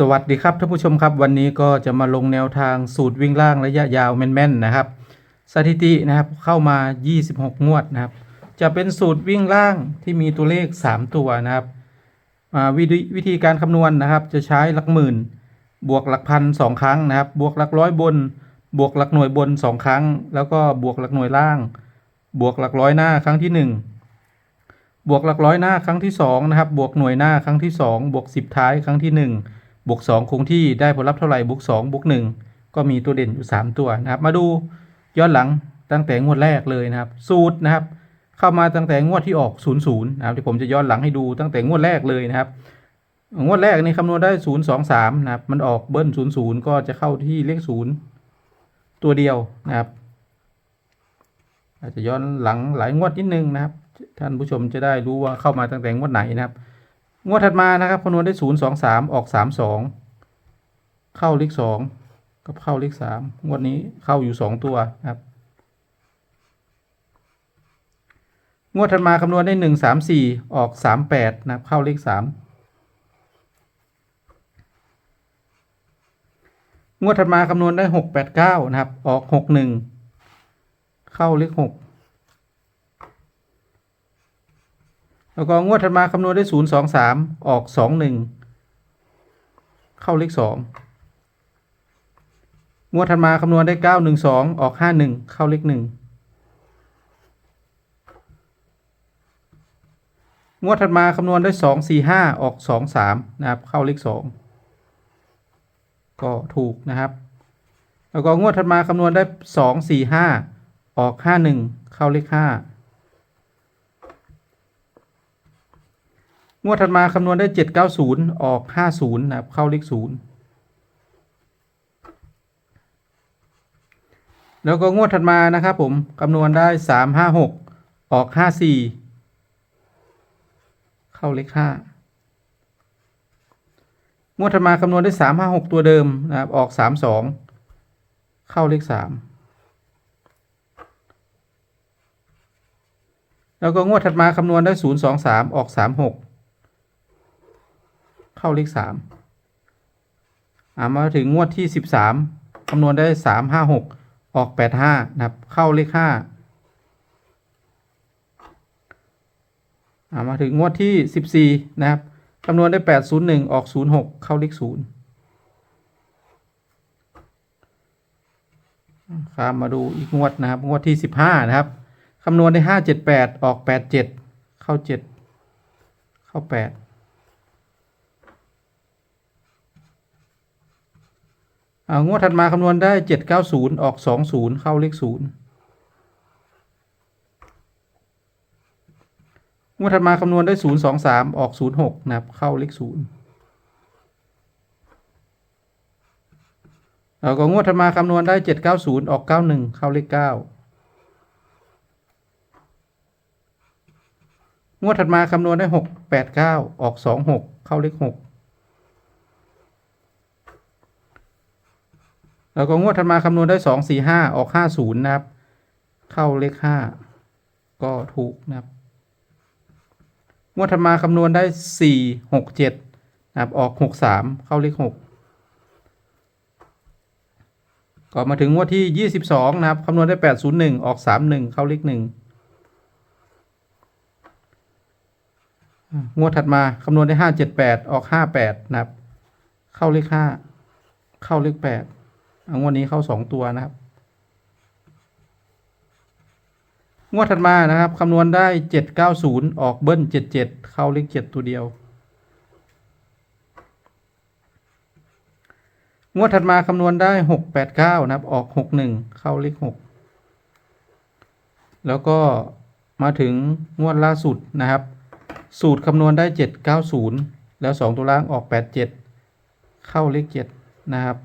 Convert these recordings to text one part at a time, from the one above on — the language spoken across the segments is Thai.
สวัสดีครับท่านผู้ชมครับ วันนี้ก็จะมาลงแนวทางสูตรวิ่งล่างระยะยาวแม่นๆนะครับ สถิตินะครับเข้ามา 26 งวดนะครับ จะเป็นสูตรวิ่งล่างที่มีตัวเลข 3 ตัวนะครับวิธีวิธีการคำนวณนะครับ จะใช้หลักหมื่น บวกหลักพันสองครั้งนะครับ บวกหลักร้อยบน บวกหลักหน่วยบน 2 ครั้ง แล้วก็บวกหลักหน่วยล่าง บวกหลักร้อยหน้าครั้งที่ 1 บวกหลักร้อยหน้าครั้งที่2นะครับบวกหน่วยหน้าครั้งที่ 2 บวก 10 ท้ายครั้งที่ 1 บวก2คงที่ได้ผลลัพธ์เท่าไหร่บวก2บวก1ก็มีตัวเด่นอยู่ 3 ตัวนะครับ มาดูย้อนหลังตั้งแต่งวดแรกเลยนะครับ สูตรนะครับ เข้ามาตั้งแต่งวดที่ออก 00นะครับที่ผมจะย้อนหลังให้ดูตั้งแต่งวดแรกเลยนะครับ งวดแรกนี่คำนวณได้ 0 2 3นะครับ มันออกเบิ้ล0 0 ก็จะเข้าที่เลข 0 ตัวเดียวนะครับ อาจจะย้อนหลังหลายงวดนิดนึงนะครับ ท่านผู้ชมจะได้รู้ว่าเข้ามาตั้งแต่งวดไหนนะครับ งวดถัดมานะครับคำนวณได้0 2 3ออก3 2เข้าเลข2กับเข้าเลข3งวดนี้เข้าอยู่2ตัวนะครับ งวดถัดมาคำนวณได้1 3 4ออก3 8นะครับเข้าเลข3งวดถัดมาคำนวณได้6 8 9นะครับ ออก6 1เข้าเลข6 แล้วก็งวดถัดมาคำนวณได้0 2 3องสามออก2 1เข้าเลข2งงวดถัดมาคำนวณได้9 1 2องออก5 1เข้าเลข1งวดถัดมาคำนวณได้สองสี่ห้าออกสองสามนะครับ เข้าเลขสองก็ถูกนะครับ แล้วก็งวดถัดมาคำนวณได้สองสี่ห้าออกห้าหนึ่งเข้าเลขห้า งวดถัดมาคำนวณได้เจ็ดเก้าศูนย์ออกห้าศูนย์นะครับ เข้าเลขศูนย์แล้วก็งวดถัดมานะครับผมคำนวณได้สามห้าหกออกห้าสี่เข้าเลขห้างวดถัดมาคำนวณได้สามห้าหกตัวเดิมนะครับ ออกสามสองเข้าเลขสามแล้วก็งวดถัดมาคำนวณได้ศูนย์สองสามออกสามหก เข้าเลขสามอ่ามาถึงงวดที่สิบสามคำนวณได้สามห้าหกออกแปดห้านะครับ เข้าเลขห้าอ่ามาถึงงวดที่สิบสี่นะครับคำนวณได้แปดศูนย์หนึ่งออกศูนย์หกเข้าเลขศูนย์ข้ามมาดูอีกงวดนะครับ งวดที่สิบห้านะครับคำนวณได้ห้าเจ็ดแปดออกแปดเจ็ดเข้าเจ็ดเข้าแปดอ่า งวดถัดมาคำนวณได้เจ็ดเก้าศูนย์ออกสองศูนย์เข้าเลขศูนย์งวดถัดมาคำนวณได้ศูนย์สองสามออกศูนย์หกนะครับเข้าเลขศูนย์แล้วก็งวดถัดมาคำนวณได้เจ็ดเก้าศูนย์ออกเก้าหนึ่งเข้าเลขเก้างวดถัดมาคำนวณได้หกแปดเก้าออกสองหกเข้าเลขหก แล้วก็งวดถัดมาคำนวณได้สองสี่ห้าออกห้าศูนย์นะครับ เข้าเลขห้าก็ถูกนะครับงวดถัดมาคำนวณได้สี่หกเจ็ดนะครับออกหกสามเข้าเลขหกก็มาถึงงวดที่ยี่สิบสองนะครับคำนวณได้แปดศูนย์หนึ่งออกสามหนึ่งเข้าเลขหนึ่งงวดถัดมาคำนวณได้ห้าเจ็ดแปดออกห้าแปดนะครับ เข้าเลขห้าเข้าเลขแปด งวดนี้เข้าสองตัวนะครับ งวดถัดมานะครับคำนวณได้เจ็ดเก้าศูนย์ออกเบิ้ลเจ็ดเจ็ดเข้าเลขเจ็ดตัวเดียว งวดถัดมาคำนวณได้หกแปดเก้านะครับ ออกหกหนึ่งเข้าเลขหกแล้วก็มาถึงงวดล่าสุดนะครับ สูตรคำนวณได้เจ็ดเก้าศูนย์แล้วสองตัวล่างออกแปดเจ็ดเข้าเลขเจ็ดนะครับ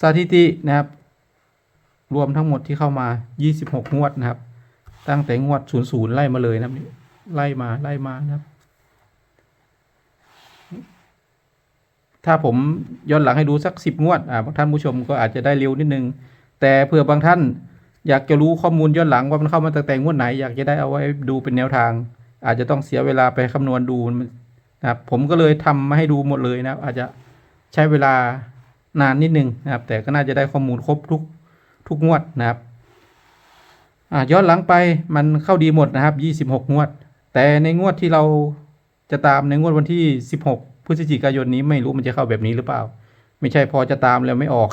สถิตินะครับ รวมทั้งหมดที่เข้ามา 26 งวดนะครับ ตั้งแต่งวด 00 ไล่มาเลยนะครับนี่ไล่มาไล่มานะครับ ถ้าผมย้อนหลังให้ดูสัก 10 งวดอ่าท่านผู้ชมก็อาจจะได้เร็วนิดนึง แต่เผื่อบางท่านอยากจะรู้ข้อมูลย้อนหลังว่ามันเข้ามาตั้งแต่งวดไหน อยากจะได้เอาไว้ดูเป็นแนวทาง อาจจะต้องเสียเวลาไปคำนวณดูนะครับผมก็เลยทำมาให้ดูหมดเลยนะครับ อาจจะใช้เวลา นานนิดนึงนะครับ แต่ก็น่าจะได้ข้อมูลครบทุกทุกงวดนะครับย้อนหลังไปมันเข้าดีหมดนะครับ 26 งวด แต่ในงวดที่เราจะตามในงวดวันที่ 16 พฤศจิกายนนี้ไม่รู้มันจะเข้าแบบนี้หรือเปล่า ไม่ใช่พอจะตามแล้วไม่ออก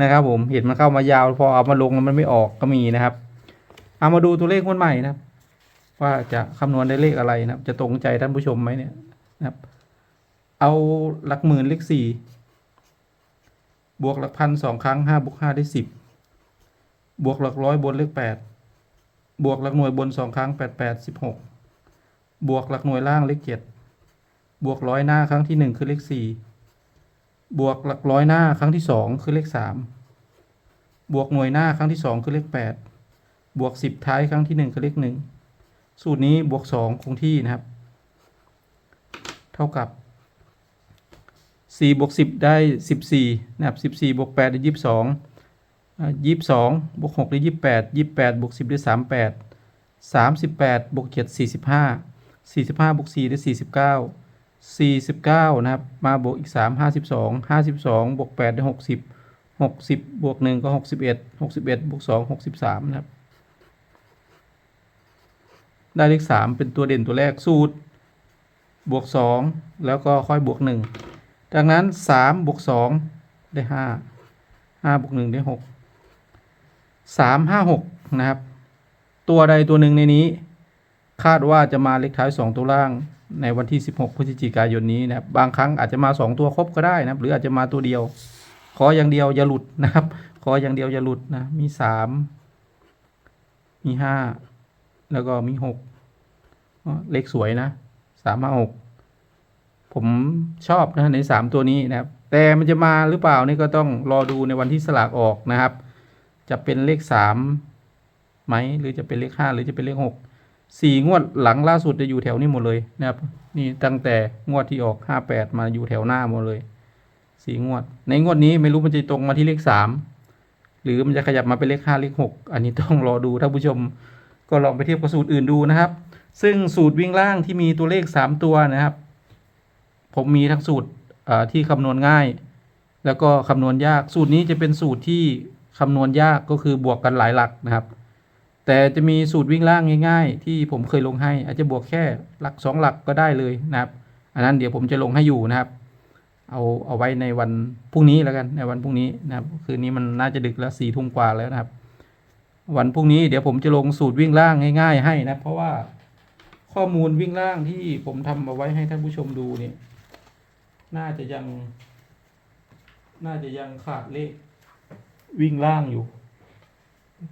นะครับผมเห็นมันเข้ามายาว พอเอามาลงแล้วมันไม่ออกก็มีนะครับ เอามาดูตัวเลขงวดใหม่นะครับ ว่าจะคำนวณได้เลขอะไรนะครับ จะตรงใจท่านผู้ชมไหมเนี่ยนะครับ เอาหลักหมื่นเลขสี่ บวกหลักพันสองครั้งห้าบวกห้าได้สิบบวกหลักร้อยบนเลขแปดบวกหลักหน่วยบนสองครั้งแปดแปดสิบหกบวกหลักหน่วยล่างเลขเจ็ดบวกร้อยหน้าครั้งที่หนึ่งคือเลขสี่บวกหลักร้อยหน้าครั้งที่สองคือเลขสามบวกหน่วยหน้าครั้งที่สองคือเลขแปดบวกสิบท้ายครั้งที่หนึ่งคือเลขหนึ่งสูตรนี้บวกสองคงที่นะครับ เท่ากับ 4บวก10 ได้ 14นะครับ14บวก8ได้ 22 22บวก6ได้ 28 28บวก10 ได้ 38 38บวก7 45 45บวก4ได้ 49 49 นะครับ มาบวกอีก 3 52 52 บวก 8 ได้ 60 60 บวก 1 ก็ 61 61 บวก 2 63 นะครับ ได้เลข 3 เป็นตัวเด่นตัวแรกสูตร บวก 2 แล้วก็ค่อยบวก 1 ดังนั้นสามบวกสองได้ห้าห้าบวกหนึ่งได้หกสามห้าหกนะครับ ตัวใดตัวหนึ่งในนี้ คาดว่าจะมาเลขท้ายสองตัวล่างในวันที่สิบหกพฤศจิกายนนี้นะครับ บางครั้งอาจจะมาสองตัวครบก็ได้นะครับ หรืออาจจะมาตัวเดียว ขออย่างเดียวอย่าหลุดนะครับ ขออย่างเดียวอย่าหลุดนะ มีสามมีห้าแล้วก็มีหกเลขสวยนะสามห้าหก ผมชอบนะในสามตัวนี้นะครับ แต่มันจะมาหรือเปล่านี่ก็ต้องรอดูในวันที่สลากออกนะครับ จะเป็นเลขสามไหมหรือจะเป็นเลขห้าหรือจะเป็นเลขหกสี่งวดหลังล่าสุดจะอยู่แถวนี้หมดเลยนะครับ นี่ตั้งแต่งวดที่ออกห้าแปดมาอยู่แถวหน้าหมดเลยสี่งวด ในงวดนี้ไม่รู้มันจะตรงมาที่เลขสามหรือมันจะขยับมาเป็นเลขห้าเลขหกอันนี้ต้องรอดูท่านผู้ชมก็ลองไปเทียบกับสูตรอื่นดูนะครับ ซึ่งสูตรวิ่งล่างที่มีตัวเลขสามตัวนะครับ ผมมีทั้งสูตรที่คำนวณง่าย แล้วก็คำนวณยากสูตรนี้จะเป็นสูตรที่คำนวณยากก็คือบวกกันหลายหลักนะครับ แต่จะมีสูตรวิ่งล่างง่าย ๆ ที่ผมเคยลงให้ อาจจะบวกแค่หลักสองหลักก็ได้เลยนะครับ อันนั้นเดี๋ยวผมจะลงให้อยู่นะครับ เอาเอาไว้ในวันพรุ่งนี้แล้วกันในวันพรุ่งนี้นะครับ คืนนี้มันน่าจะดึกแล้วสี่ทุ่มกว่าแล้วนะครับ วันพรุ่งนี้เดี๋ยวผมจะลงสูตรวิ่งล่างง่าย ๆ ให้นะเพราะว่าข้อมูลวิ่งล่างที่ผมทำเอาไว้ให้ท่านผู้ชมดูเนี่ย น่าจะยัง น่าจะยังขาดเลข วิ่งล่างอยู่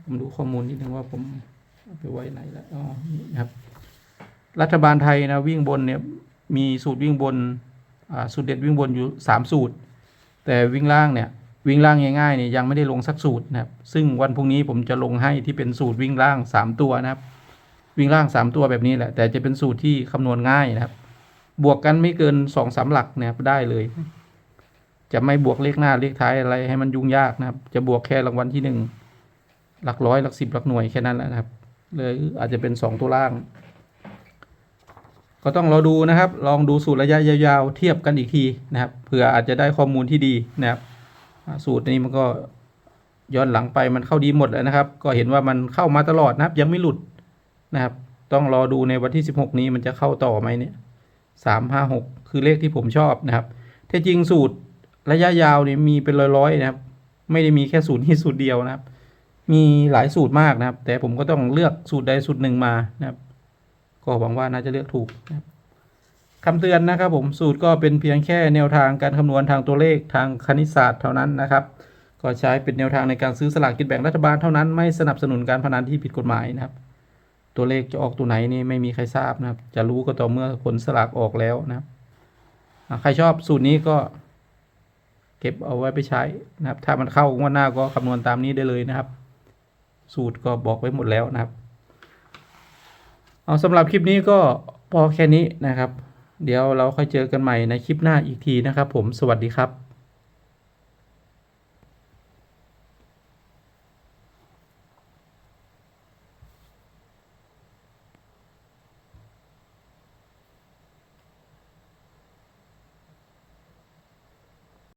ผมดูข้อมูลนิดนึงว่าผมไปไว้ไหนแล้วอ๋อนี่ครับ รัฐบาลไทยนะวิ่งบนเนี่ย มีสูตรวิ่งบนอ่าสูตรเด็ดวิ่งบนอยู่สามสูตร แต่วิ่งล่างเนี่ยวิ่งล่างง่ายๆเนี่ยยังไม่ได้ลงสักสูตรนะครับ ซึ่งวันพรุ่งนี้ผมจะลงให้ที่เป็นสูตรวิ่งล่างสามตัวนะครับ วิ่งล่างสามตัวแบบนี้แหละ แต่จะเป็นสูตรที่คำนวณง่ายนะครับ บวกกันไม่เกินสองสามหลักเนี่ยได้เลย จะไม่บวกเลขหน้าเลขท้ายอะไรให้มันยุ่งยากนะครับ จะบวกแค่รางวัลที่หนึ่งหลักร้อยหลักสิบหลักหน่วยแค่นั้นแหละนะครับ เลยอาจจะเป็นสองตัวล่าง ก็ต้องรอดูนะครับ ลองดูสูตรระยะยาวๆเทียบกันอีกทีนะครับเผื่ออาจจะได้ข้อมูลที่ดีนะครับ สูตรนี้มันก็ย้อนหลังไปมันเข้าดีหมดแล้วนะครับ ก็เห็นว่ามันเข้ามาตลอดนะครับ ยังไม่หลุดนะครับ ต้องรอดูในวันที่สิบหกนี้มันจะเข้าต่อไหมเนี่ย สามห้าหกคือเลขที่ผมชอบนะครับแท้จริงสูตรระยะยาวเนี่ยมีเป็นร้อยๆนะครับ ไม่ได้มีแค่สูตรนี้สูตรเดียวนะครับ มีหลายสูตรมากนะครับ แต่ผมก็ต้องเลือกสูตรใดสูตรหนึ่งมานะครับ ก็หวังว่าน่าจะเลือกถูกนะครับคำเตือนนะครับผมสูตรก็เป็นเพียงแค่แนวทางการคำนวณทางตัวเลขทางคณิตศาสตร์เท่านั้นนะครับ ก็ใช้เป็นแนวทางในการซื้อสลากกินแบ่งรัฐบาลเท่านั้นไม่สนับสนุนการพนันที่ผิดกฎหมายนะครับ ตัวเลขจะออกตัวไหนนี่ไม่มีใครทราบนะครับ จะรู้ก็ต่อเมื่อผลสลากออกแล้วนะครับใครชอบสูตรนี้ก็ เก็บเอาไว้ไปใช้นะครับ ถ้ามันเข้างวดหน้าก็คำนวณตามนี้ได้เลยนะครับ สูตรก็บอกไว้หมดแล้วนะครับ เอาสำหรับคลิปนี้ก็พอแค่นี้นะครับ เดี๋ยวเราค่อยเจอกันใหม่ในคลิปหน้าอีกทีนะครับ ผมสวัสดีครับ